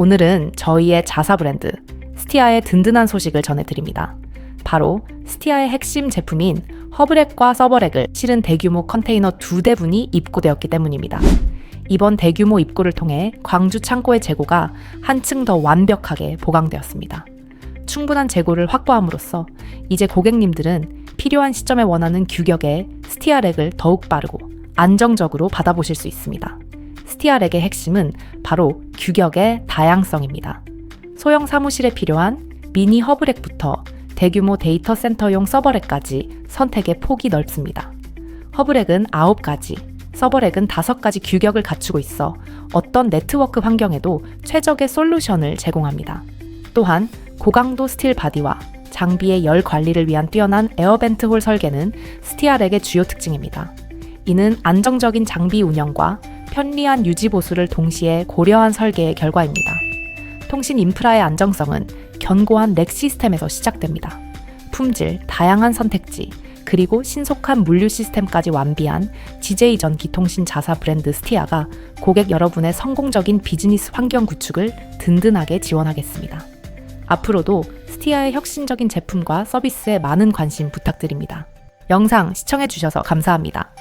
오늘은 저희의 자사 브랜드 스티아의 든든한 소식을 전해드립니다. 바로 스티아의 핵심 제품인 허브렉과 서버렉을 실은 대규모 컨테이너 두 대분이 입고되었기 때문입니다. 이번 대규모 입고를 통해 광주 창고의 재고가 한층 더 완벽하게 보강되었습니다. 충분한 재고를 확보함으로써 이제 고객님들은 필요한 시점에 원하는 규격의 스티아렉을 더욱 빠르고 안정적으로 받아보실 수 있습니다. 스티아렉의 핵심은 바로 규격의 다양성입니다. 소형 사무실에 필요한 미니 허브렉부터 대규모 데이터 센터용 서버렉까지 선택의 폭이 넓습니다. 허브렉은 9가지, 서버렉은 5가지 규격을 갖추고 있어 어떤 네트워크 환경에도 최적의 솔루션을 제공합니다. 또한 고강도 스틸 바디와 장비의 열 관리를 위한 뛰어난 에어벤트 홀 설계는 스티아렉의 주요 특징입니다. 이는 안정적인 장비 운영과 편리한 유지 보수를 동시에 고려한 설계의 결과입니다. 통신 인프라의 안정성은 견고한 넥 시스템에서 시작됩니다. 품질, 다양한 선택지, 그리고 신속한 물류 시스템까지 완비한 GJ 전기통신 자사 브랜드 스티아가 고객 여러분의 성공적인 비즈니스 환경 구축을 든든하게 지원하겠습니다. 앞으로도 스티아의 혁신적인 제품과 서비스에 많은 관심 부탁드립니다. 영상 시청해주셔서 감사합니다.